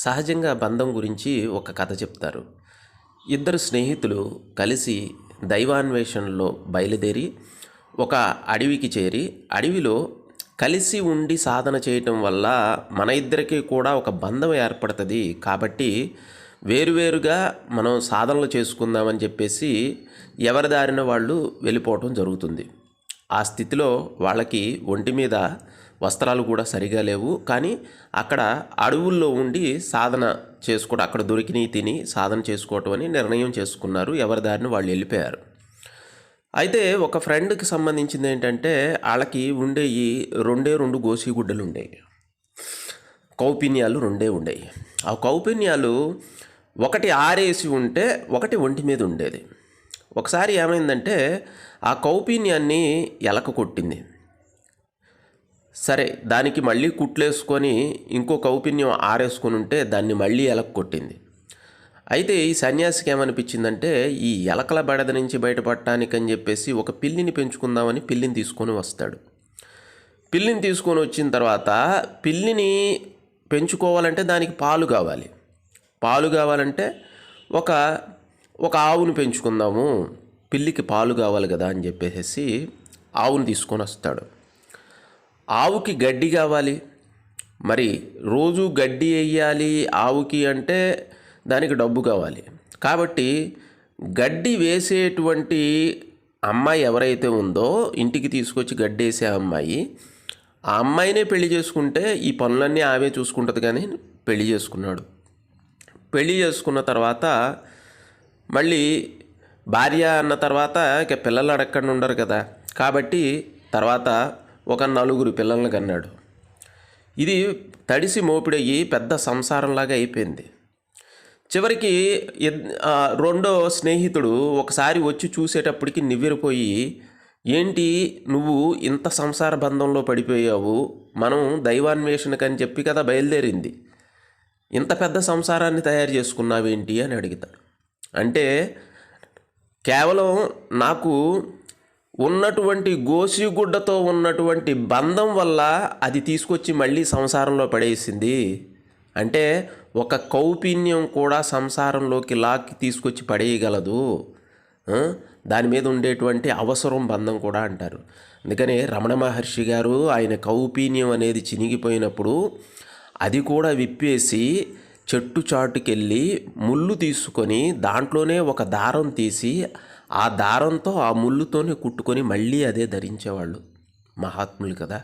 సహజంగా బంధం గురించి ఒక కథ చెప్తారు. ఇద్దరు స్నేహితులు కలిసి దైవాన్వేషణలో బయలుదేరి ఒక అడవికి చేరి అడవిలో కలిసి ఉండి సాధన చేయటం వల్ల మన ఇద్దరికి కూడా ఒక బంధం ఏర్పడుతుంది. కాబట్టి వేరువేరుగా మనం సాధనలు చేసుకుందామని చెప్పేసి ఎవరి దారిన వాళ్ళు వెళ్ళిపోవటం జరుగుతుంది. ఆ స్థితిలో వాళ్ళకి ఒంటి మీద వస్త్రాలు కూడా సరిగా లేవు. కానీ అక్కడ అడవుల్లో ఉండి సాధన చేసుకోవడం అక్కడ దొరికినవి తిని సాధన చేసుకోవటం అని నిర్ణయం చేసుకున్నారు. ఎవరి దారిని వాళ్ళు వెళ్ళిపోయారు. అయితే ఒక ఫ్రెండ్కి సంబంధించింది ఏంటంటే వాళ్ళకి ఉండేవి రెండే రెండు గోసిగుడ్డలు ఉండేవి కౌపిన్యాలు రెండే ఉండేవి ఆ కౌపిన్యాలు ఒకటి ఆరేసి ఉంటే ఒకటి ఒంటి మీద ఉండేది. ఒకసారి ఏమైందంటే ఆ కౌపీన్యాన్ని ఎలక కొట్టింది. సరే దానికి మళ్ళీ కుట్లేసుకొని ఇంకో కౌపిన్యం ఆరేసుకొని ఉంటే దాన్ని మళ్ళీ ఎలక కొట్టింది. అయితే ఈ సన్యాసికి ఏమనిపించిందంటే ఈ ఎలకల బెడద నుంచి బయటపడటానికని చెప్పేసి ఒక పిల్లిని పెంచుకుందామని పిల్లిని తీసుకొని వస్తాడు. పిల్లిని తీసుకొని వచ్చిన తర్వాత పిల్లిని పెంచుకోవాలంటే దానికి పాలు కావాలి. పాలు కావాలంటే ఒక ఒక ఆవును పెంచుకుందాము పిల్లికి పాలు కావాలి కదా అని చెప్పేసి ఆవును తీసుకొని వస్తాడు. ఆవుకి గడ్డి కావాలి. మరి రోజు గడ్డి వేయాలి ఆవుకి అంటే దానికి డబ్బు కావాలి. కాబట్టి గడ్డి వేసేటువంటి అమ్మాయి ఎవరైతే ఉందో ఇంటికి తీసుకొచ్చి గడ్డి వేసే అమ్మాయి ఆ అమ్మాయినే పెళ్ళి చేసుకుంటే ఈ పనులన్నీ ఆమె చూసుకుంటుంది కానీ పెళ్ళి చేసుకున్నాడు. పెళ్ళి చేసుకున్న తర్వాత మళ్ళీ భార్య అన్న తర్వాత ఇక పిల్లలు అడగకుండా ఉండరు కదా. కాబట్టి తర్వాత ఒక నలుగురు పిల్లలను కన్నాడు. ఇది తడిసి మోపిడయ్యి పెద్ద సంసారంలాగా అయిపోయింది. చివరికి రెండో స్నేహితుడు ఒకసారి వచ్చి చూసేటప్పటికి నివ్విరిపోయి ఏంటి నువ్వు ఇంత సంసార బంధంలో పడిపోయావు? మనం దైవాన్వేషణకని చెప్పి కదా బయలుదేరింది. ఇంత పెద్ద సంసారాన్ని తయారు చేసుకున్నావేంటి? అని అడుగుతాడు. అంటే కేవలం నాకు ఉన్నటువంటి గోసిగుడ్డతో ఉన్నటువంటి బంధం వల్ల అది తీసుకొచ్చి మళ్ళీ సంసారంలో పడేసింది. అంటే ఒక కౌపిన్యం కూడా సంసారంలోకి లాక్కి తీసుకొచ్చి పడేయగలదు. దాని మీద ఉండేటువంటి అవసరం బంధం కూడా అంటారు. అందుకనే రమణ మహర్షి గారు ఆయన కౌపీన్యం అనేది చినిగిపోయినప్పుడు అది కూడా విప్పేసి చెట్టు చాటుకెళ్ళి ముళ్ళు తీసుకొని దాంట్లోనే ఒక దారం తీసి ఆ దారంతో ఆ ముళ్ళుతోనే కుట్టుకొని మళ్ళీ అదే ధరించేవాళ్ళు. మహాత్ములు కదా.